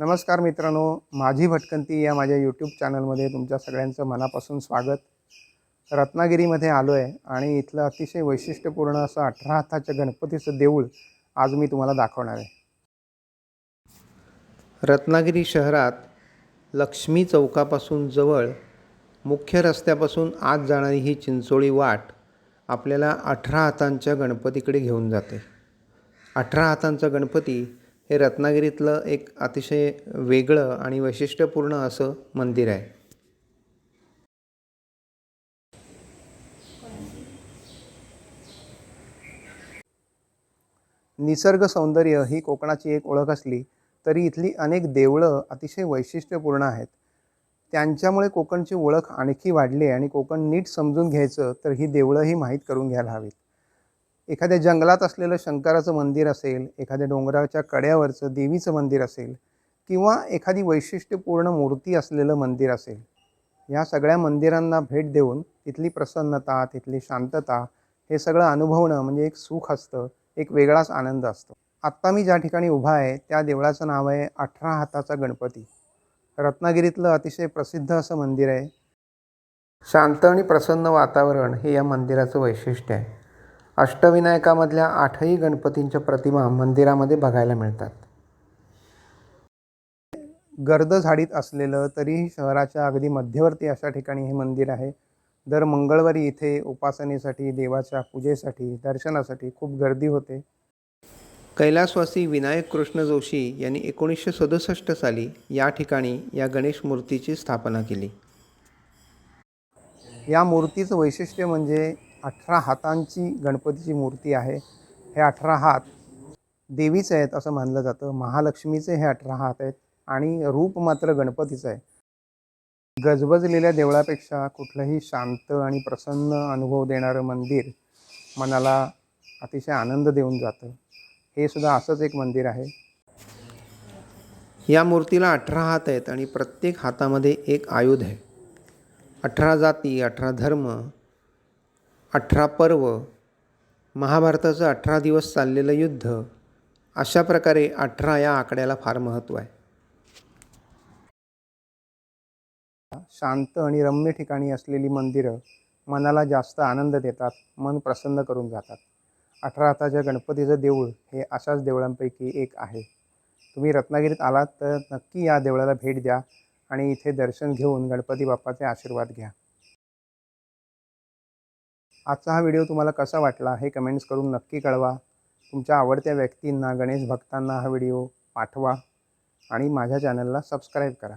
नमस्कार मित्रांनो माझी भटकंती या माझ्या यूट्यूब चॅनलमध्ये तुमच्या सगळ्यांचं मनापासून स्वागत. रत्नागिरीमध्ये आलो आहे आणि इथलं अतिशय वैशिष्ट्यपूर्ण असं अठरा हाताच्या गणपतीचं देऊळ आज मी तुम्हाला दाखवणार आहे. रत्नागिरी शहरात लक्ष्मी चौकापासून जवळ मुख्य रस्त्यापासून आत जाणारी ही चिंचोळी वाट आपल्याला अठरा हातांच्या गणपतीकडे घेऊन जाते. अठरा हातांचा गणपती हे रत्नागिरीतलं एक अतिशय वेगळं आणि वैशिष्ट्यपूर्ण असं मंदिर आहे. निसर्ग सौंदर्य ही कोकणाची एक ओळख असली तरी इथली अनेक देवळं अतिशय वैशिष्ट्यपूर्ण आहेत. त्यांच्यामुळे कोकणची ओळख आणखी वाढली आहे आणि कोकण नीट समजून घ्यायचं तर ही देवळंही माहीत करून घ्यायला हवीत. एखाद्या जंगलात असलेलं शंकराचं मंदिर असेल एखाद्या डोंगराच्या कड्यावरचं देवीचं मंदिर असेल किंवा एखादी वैशिष्ट्यपूर्ण मूर्ती असलेलं मंदिर असेल या सगळ्या मंदिरांना भेट देऊन तिथली प्रसन्नता तिथली शांतता हे सगळं अनुभवणं म्हणजे एक सुख असतं एक वेगळाच आनंद असतो. आत्ता मी ज्या ठिकाणी उभा आहे त्या देवळाचं नाव आहे अठरा हाताचा गणपती. रत्नागिरीतलं अतिशय प्रसिद्ध असं मंदिर आहे. शांत आणि प्रसन्न वातावरण हे या मंदिराचं वैशिष्ट्य आहे. अष्टविनायकामधल्या आठही गणपतींच्या प्रतिमा मंदिरामध्ये बघायला मिळतात. गर्द झाडीत असलेलं तरीही शहराच्या अगदी मध्यवर्ती अशा ठिकाणी हे मंदिर आहे. दर मंगळवारी इथे उपासनेसाठी देवाच्या पूजेसाठी दर्शनासाठी खूप गर्दी होते. कैलासवासी विनायक कृष्ण जोशी यांनी एकोणीसशे सदुसष्ट साली या ठिकाणी या गणेश मूर्तीची स्थापना केली. या मूर्तीचं वैशिष्ट्य म्हणजे अठरा हातांची गणपतीची मूर्ती आहे. हे अठरा हात देवीचे आहेत असं मानलं जातं. महालक्ष्मीचे हे अठरा हात आहेत आणि रूप मात्र गणपतीचं आहे. गजबजलेल्या देवळापेक्षा कुठलंही शांत आणि प्रसन्न अनुभव देणारं मंदिर मनाला अतिशय आनंद देऊन जातं. हे सुद्धा असंच एक मंदिर आहे. या मूर्तीला अठरा हात आहेत आणि प्रत्येक हातामध्ये एक आयुध आहे. अठरा जाती अठरा धर्म अठरा पर्व महाभारताचं अठरा दिवस चाललेलं युद्ध अशा प्रकारे अठरा या आकड्याला फार महत्त्व आहे. शांत आणि रम्य ठिकाणी असलेली मंदिरं मनाला जास्त आनंद देतात मन प्रसन्न करून जातात. अठरा हाताच्या गणपतीचं देऊळ हे अशाच देवळांपैकी एक आहे. तुम्ही रत्नागिरीत आलात तर नक्की या देवळाला भेट द्या आणि इथे दर्शन घेऊन गणपती बाप्पाचे आशीर्वाद घ्या. आजचा हा व्हिडिओ तुम्हाला कसा वाटला हे कमेंट्स करून नक्की कळवा. तुमच्या आवडत्या व्यक्तींना गणेश भक्तांना हा व्हिडिओ पाठवा आणि माझ्या चॅनलला सबस्क्राईब करा.